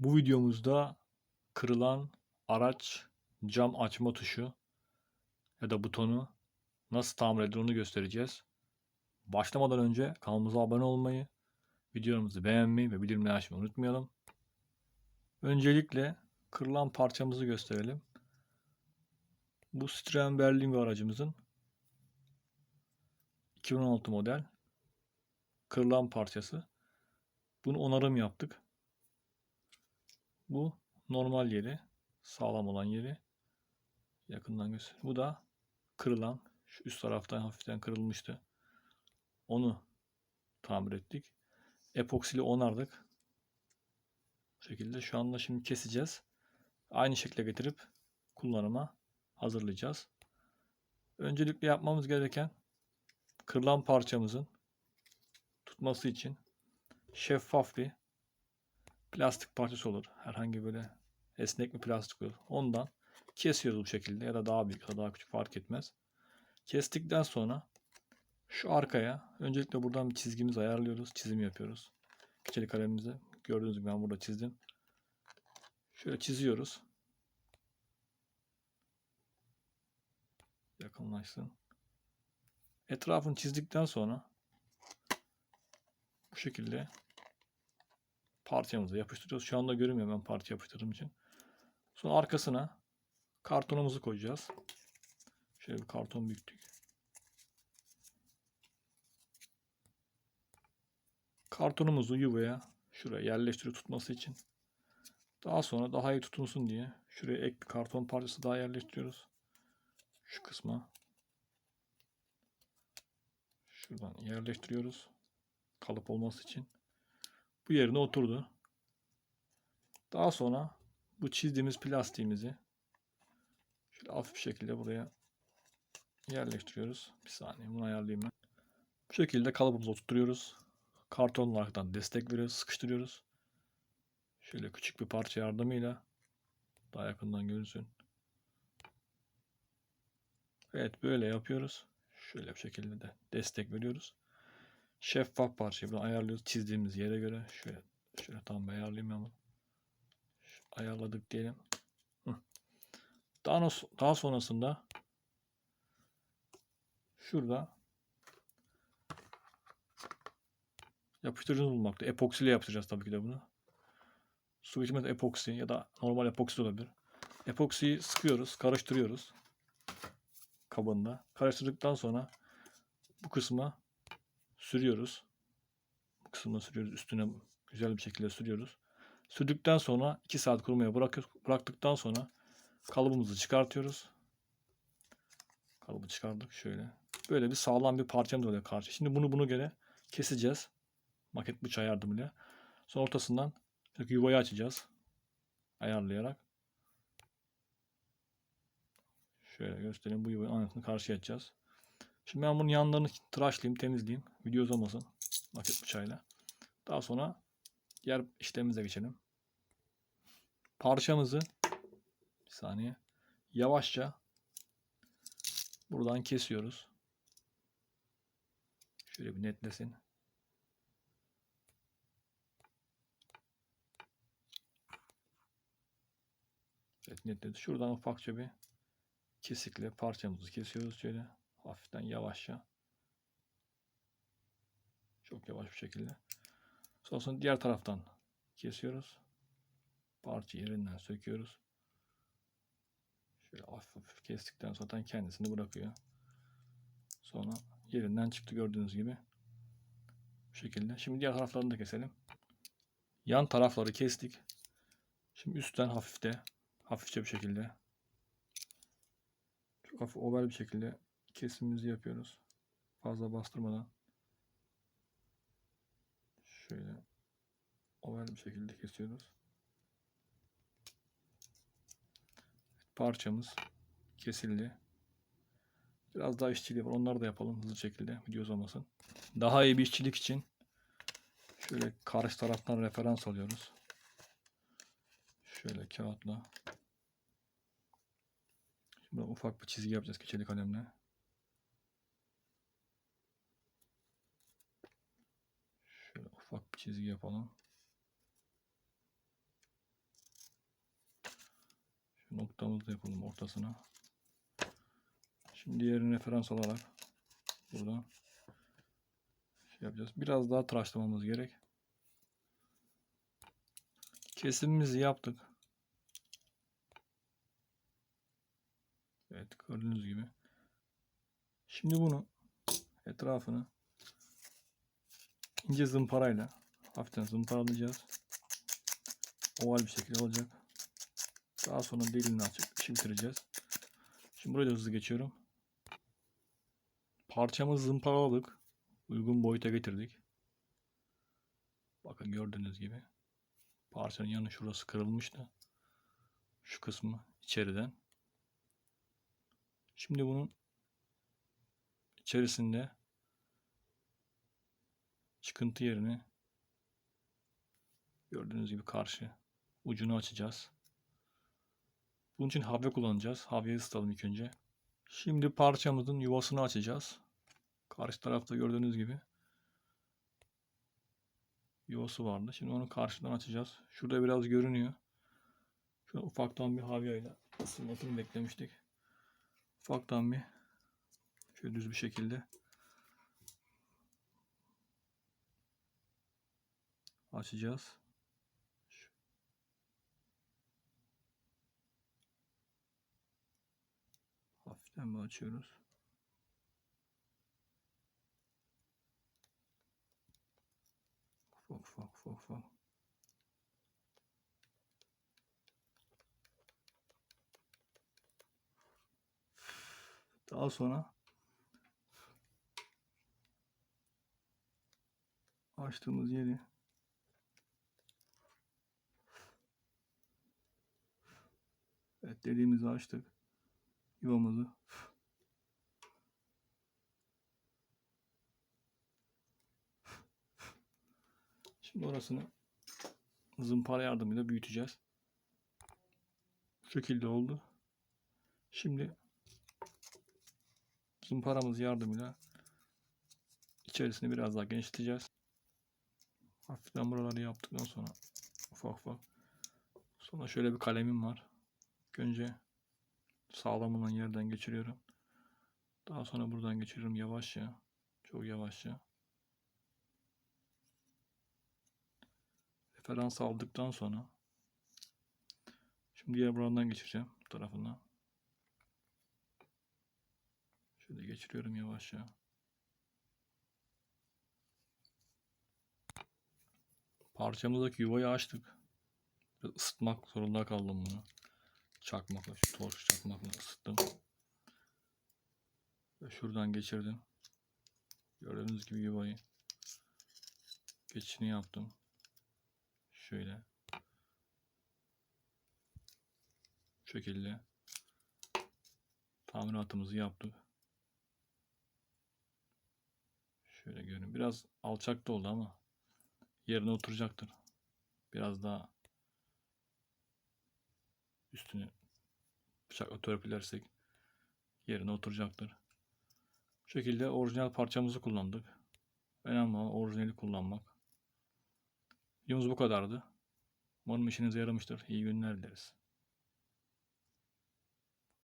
Bu videomuzda kırılan araç cam açma tuşu ya da butonu nasıl tamir edilir onu göstereceğiz. Başlamadan önce kanalımıza abone olmayı, videomuzu beğenmeyi ve bildirimleri açmayı unutmayalım. Öncelikle kırılan parçamızı gösterelim. Bu Citroen Berlingo aracımızın 2016 model kırılan parçası. Bunu onarım yaptık. Bu normal yeri, sağlam olan yeri yakından göster. Bu da kırılan, şu üst taraftan hafiften kırılmıştı. Onu tamir ettik. Epoksili onardık. Bu şekilde şu anda şimdi keseceğiz. Aynı şekle getirip kullanıma hazırlayacağız. Öncelikle yapmamız gereken kırılan parçamızın tutması için şeffaf bir plastik parçası olur. Herhangi böyle esnek bir plastik olur. Ondan kesiyoruz bu şekilde ya da daha büyük ya da daha küçük fark etmez. Kestikten sonra şu arkaya öncelikle buradan bir çizgimizi ayarlıyoruz. Çizim yapıyoruz. Keçeli kalemimizi gördüğünüz gibi ben burada çizdim. Şöyle çiziyoruz. Yakınlaşsın. Etrafını çizdikten sonra bu şekilde parçamızı yapıştırıyoruz. Şu anda görünmüyor ben parça yapıştırdığım için. Sonra arkasına kartonumuzu koyacağız. Şöyle bir karton büyüktük. Kartonumuzu yuvaya şuraya yerleştiriyor tutması için. Daha sonra daha iyi tutunsun diye şuraya ek bir karton parçası daha yerleştiriyoruz. Şu kısma. Şuradan yerleştiriyoruz. Kalıp olması için. Bu yerine oturdu. Daha sonra bu çizdiğimiz plastiğimizi şöyle hafif bir şekilde buraya yerleştiriyoruz. Bir saniye bunu ayarlayayım ben. Bu şekilde kalıbımızı oturtuyoruz. Karton olaraktan destek veriyoruz, sıkıştırıyoruz. Şöyle küçük bir parça yardımıyla daha yakından görünsün. Evet böyle yapıyoruz. Şöyle bir şekilde de destek veriyoruz. Şeffaf parçayı bunu ayarlıyoruz çizdiğimiz yere göre. Şöyle şöyle tam ayarlayayım bunu. Ayarladık diyelim. Daha, daha sonrasında şurada yapıştırıcımız bulmakta. Epoksiyle yapacağız tabii ki de bunu. Su geçmez epoksi ya da normal epoksi olabilir. Epoksiyi sıkıyoruz, karıştırıyoruz kabında. Karıştırdıktan sonra bu kısma sürüyoruz. Bu kısmına sürüyoruz. Üstüne güzel bir şekilde sürüyoruz. Sürdükten sonra 2 saat kurumaya bırakıyoruz. Bıraktıktan sonra kalıbımızı çıkartıyoruz. Kalıbı çıkardık şöyle. Böyle bir sağlam bir parçamız oluyor karşı. Şimdi bunu bunu göre keseceğiz. Maket bıçağı yardımıyla. Sonra ortasından yuvayı açacağız. Ayarlayarak. Şöyle göstereyim. Bu yuvayı anasını karşıya açacağız. Şimdi ben bunun yanlarını tıraşlayayım, temizleyeyim. Video uzamasın. Maket bıçağıyla. Daha sonra diğer işlemimize geçelim. Parçamızı bir saniye yavaşça buradan kesiyoruz. Şöyle bir netlesin. Evet netledi. Şuradan ufakça bir kesikle parçamızı kesiyoruz şöyle hafiften yavaşça. Çok yavaş bir şekilde. Sonrasında diğer taraftan kesiyoruz. Parça yerinden söküyoruz. Şöyle hafif hafif kestikten sonra kendisini bırakıyor. Sonra yerinden çıktı gördüğünüz gibi. Bu şekilde. Şimdi diğer taraflarını da keselim. Yan tarafları kestik. Şimdi üstten hafifte hafifçe bir şekilde çok hafif oval bir şekilde kesimimizi yapıyoruz. Fazla bastırmadan. Şöyle oval bir şekilde kesiyoruz. Parçamız kesildi. Biraz daha işçiliği var. Onları da yapalım hızlı şekilde. Video uzamasın. Daha iyi bir işçilik için şöyle karşı taraftan referans alıyoruz. Şöyle kağıtla. Şimdi ufak bir çizgi yapacağız keçeli kalemle. Şöyle ufak bir çizgi yapalım. Şu noktamızı da yapalım ortasına. Şimdi diğerini referans alarak buradan şey yapacağız. Biraz daha tıraşlamamız gerek. Kesimimizi yaptık. Evet gördüğünüz gibi. Şimdi bunu etrafını ince zımparayla hafiften zımparalayacağız. Oval bir şekilde olacak. Daha sonra deliğini açıp işi bitireceğiz. Şimdi buraya da hızlı geçiyorum. Parçamızı zımparaladık. Uygun boyuta getirdik. Bakın gördüğünüz gibi. Parçanın yanı şurası kırılmıştı. Şu kısmı içeriden. Şimdi bunun içerisinde çıkıntı yerini gördüğünüz gibi karşı ucunu açacağız. Bunun için havya kullanacağız. Havyayı ısıtalım ilk önce. Şimdi parçamızın yuvasını açacağız. Karşı tarafta gördüğünüz gibi yuvası vardı. Şimdi onu karşıdan açacağız. Şurada biraz görünüyor. Şöyle ufaktan bir havyayla ısınmasını beklemiştik. Ufaktan bir şöyle düz bir şekilde açacağız. Bir açıyoruz. Ufak ufak ufak ufak. Daha sonra açtığımız yeri Evet dediğimizi açtık. Yuvamızı Şimdi orasını zımpara yardımıyla büyüteceğiz. Bu şekilde oldu. Şimdi zımparamız yardımıyla içerisini biraz daha genişleteceğiz. Hafiften buraları yaptıktan sonra ufak ufak. Sonra şöyle bir kalemim var. Önce sağlam olan yerden geçiriyorum. Daha sonra buradan geçiriyorum yavaşça. Çok yavaşça. Referans aldıktan sonra şimdi diğer buradan geçireceğim bu tarafından. Şöyle geçiriyorum yavaşça. Parçamızdaki yuvayı açtık. Biraz ısıtmak zorunda kaldım bunu. Çakmakla, şu torç çakmakla ısıttım. Ve şuradan geçirdim. Gördüğünüz gibi yuvayı geçişini yaptım. Şöyle. Bu şekilde tamiratımızı yaptık. Şöyle görün. Biraz alçakta oldu ama yerine oturacaktır. Biraz daha üstünü bıçakla törpülersek yerine oturacaktır. Bu şekilde orijinal parçamızı kullandık. Önemli olan orijinali kullanmak. Videomuz bu kadardı. Umarım işinize yaramıştır. İyi günler dileriz.